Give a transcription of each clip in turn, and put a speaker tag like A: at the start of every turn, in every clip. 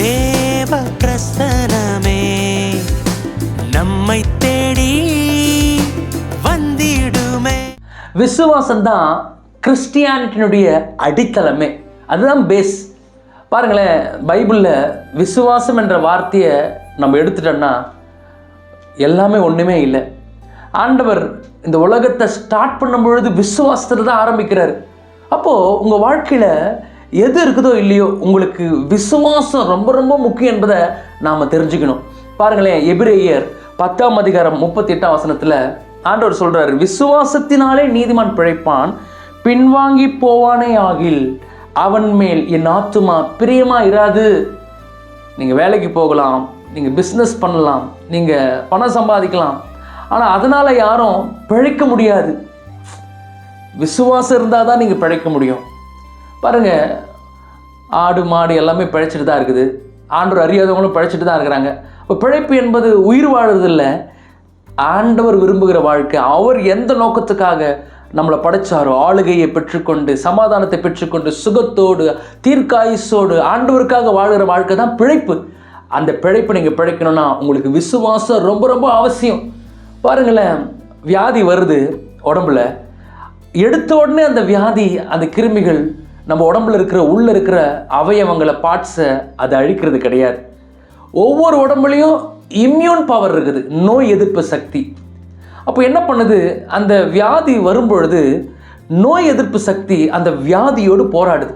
A: தேவ பிரசனமே நம்மை தேடி வந்திடுமே.
B: விசுவாசம் தான் கிறிஸ்டியானிட்டினுடைய அடித்தளமே. அதுதான் பேஸ் பாருங்களேன் பைபிளில் விசுவாசம் என்ற வார்த்தையை நம்ம எடுத்துட்டோம்னா எல்லாமே ஒன்றுமே இல்லை. ஆண்டவர் இந்த உலகத்தை ஸ்டார்ட் பண்ணும் பொழுது விசுவாசத்தில் தான் ஆரம்பிக்கிறார். அப்போது உங்கள் வாழ்க்கையில் எது இருக்குதோ இல்லையோ உங்களுக்கு விசுவாசம் ரொம்ப ரொம்ப முக்கியம் என்பதை நாம் தெரிஞ்சுக்கணும். பாருங்களேன் எபிரேயர் பத்தாம் அதிகாரம் முப்பத்தி எட்டாம் வசனத்தில் ஆண்டவர் சொல்கிறார் விசுவாசத்தினாலே நீதிமான் பிழைப்பான் பின்வாங்கி போவானே ஆகில் அவன் மேல் என் ஆத்துமா பிரியமா இராது. நீங்கள் வேலைக்கு போகலாம் நீங்கள் பிஸ்னஸ் பண்ணலாம் நீங்கள் பணம் சம்பாதிக்கலாம். ஆனால் அதனால் யாரும் பிழைக்க முடியாது. விசுவாசம் இருந்தால் தான் நீங்கள் பிழைக்க முடியும். பாருங்கள் ஆடு மாடு எல்லாமே பிழைச்சிட்டு தான் இருக்குது. ஆண்டவர் அறியாதவங்களும் பிழைச்சிட்டு தான் இருக்கிறாங்க. இப்போ பிழைப்பு என்பது உயிர் வாழறதில்லை. ஆண்டவர் விரும்புகிற வாழ்க்கை. அவர் எந்த நோக்கத்துக்காக நம்மளை படைச்சாரோ ஆளுகையை பெற்றுக்கொண்டு சமாதானத்தை பெற்றுக்கொண்டு சுகத்தோடு தீர்க்காயுசோடு ஆண்டவருக்காக வாழ்கிற வாழ்க்கை தான் பிழைப்பு. அந்த பிழைப்பை நீங்கள் பிழைக்கணும்னா உங்களுக்கு விசுவாசம் ரொம்ப ரொம்ப அவசியம். பாருங்களேன் வியாதி வருது உடம்புல. எடுத்த உடனே அந்த வியாதி அந்த கிருமிகள் நம்ம உடம்புல இருக்கிற உள்ளே இருக்கிற அவயவங்களை பார்ட்ஸை அதை அழிக்கிறது கிடையாது. ஒவ்வொரு உடம்புலையும் இம்யூன் பவர் இருக்குது. நோய் எதிர்ப்பு சக்தி. அப்போ என்ன பண்ணுது? அந்த வியாதி வரும்பொழுது நோய் எதிர்ப்பு சக்தி அந்த வியாதியோடு போராடுது.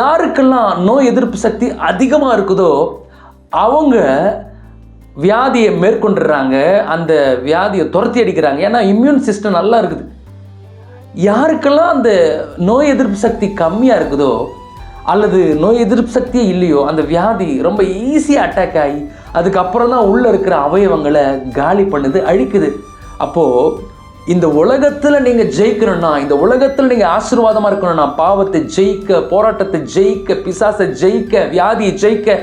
B: யாருக்கெல்லாம் நோய் எதிர்ப்பு சக்தி அதிகமாக இருக்குதோ அவங்க வியாதியை மேற்கொண்டுடுறாங்க அந்த வியாதியை துரத்தி அடிக்கிறாங்க. ஏன்னா இம்யூன் சிஸ்டம் நல்லா இருக்குது. யாருக்கெல்லாம் அந்த நோய் எதிர்ப்பு சக்தி கம்மியாக இருக்குதோ அல்லது நோய் எதிர்ப்பு சக்தியே இல்லையோ அந்த வியாதி ரொம்ப ஈஸியாக அட்டாக் ஆகி அதுக்கப்புறம் தான் உள்ளே இருக்கிற அவயவங்களை காலி பண்ணுது அழிக்குது. அப்போது இந்த உலகத்தில் நீங்கள் ஜெயிக்கணும்னா இந்த உலகத்தில் நீங்கள் ஆசீர்வாதமாக இருக்கணும்னா பாவத்தை ஜெயிக்க போராட்டத்தை ஜெயிக்க பிசாசை ஜெயிக்க வியாதியை ஜெயிக்க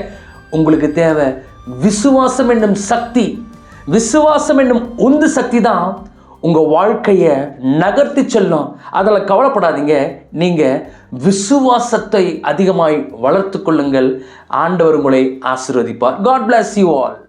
B: உங்களுக்கு தேவை விசுவாசம் என்னும் சக்தி. விசுவாசம் என்னும் உந்து சக்தி தான் உங்கள் வாழ்க்கையை நகர்த்தி செல்லும். அதில் கவலைப்படாதீங்க. நீங்கள் விசுவாசத்தை அதிகமாய் வளர்த்து கொள்ளுங்கள். ஆண்டவர் உங்களை ஆசீர்வதிப்பார். God plus you all